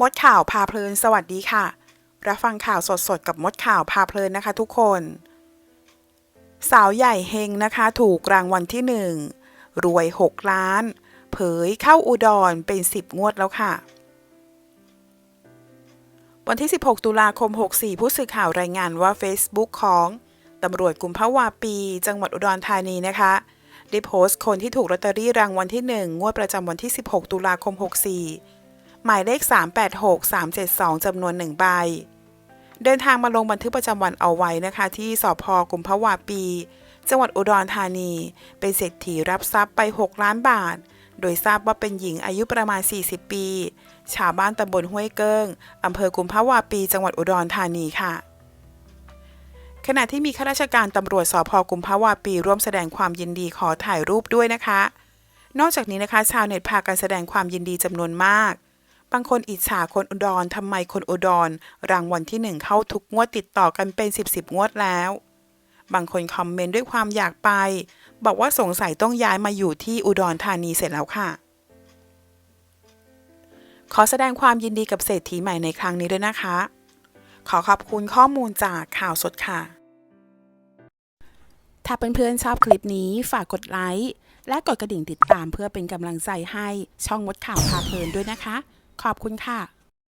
มดข่าวพาเพลินสวัสดีค่ะ รับฟังข่าวสดๆ กับมดข่าวพาเพลินนะคะทุกคน สาวใหญ่เฮงนะคะ ถูกรางวัลที่หนึ่งรวย 6 ล้าน เผยเข้าอุดรเป็น 10 งวดแล้วค่ะ วันที่ 16 ตุลาคม 64 ผู้สื่อข่าวรายงานว่า Facebook ของตำรวจกุมภาวาปี จังหวัดอุดรธานีนะคะได้โพสต์คนที่ถูกลอตเตอรี่รางวัลที่ 1 งวดประจำวันที่ 16 ตุลาคม 64 หมายเลข 386 372จำนวน 1 ใบ เดินทางมาลงบันทึกประจำวันเอาไว้นะคะ ที่สพกุมภาวาปี จังหวัดอุดรธานี เป็นเศรษฐีรับทรัพย์ไป 6 ล้านบาท โดยทราบว่าเป็นหญิงอายุประมาณ 40 ปี ชาวบ้านตำบลห้วยเกิ้งอำเภอกุมภาวาปี จังหวัดอุดรธานีค่ะขณะที่มีข้าราชการตำรวจสพกุมภาวาปีร่วมแสดงความยินดีขอถ่ายรูปด้วยนะคะ นอกจากนี้นะคะ ชาวเน็ตพากันแสดงความยินดีจำนวนมาก บางคนอิจฉาคนอุดรทำไมคนอุดร รางวัลที่หนึ่งเข้าทุกงวดติดต่อกันเป็น 10บสงวดแล้ว บางคนคอมเมนต์ด้วยความอยากไป บอกว่าสงสัยต้องย้ายมาอยู่ที่อุดรธานีเสร็จแล้วค่ะ ขอแสดงความยินดีกับเศรษฐีใหม่ในครั้งนี้ด้วยนะคะ ขอขอบคุณข้อมูลจากข่าวสดค่ะ ถ้าเพื่อนๆชอบคลิปนี้ฝากกดไลค์และกดกระดิ่งติดตามเพื่อเป็นกำลังใจให้ช่องมดข่าวพาเพลินด้วยนะคะ ขอบคุณค่ะ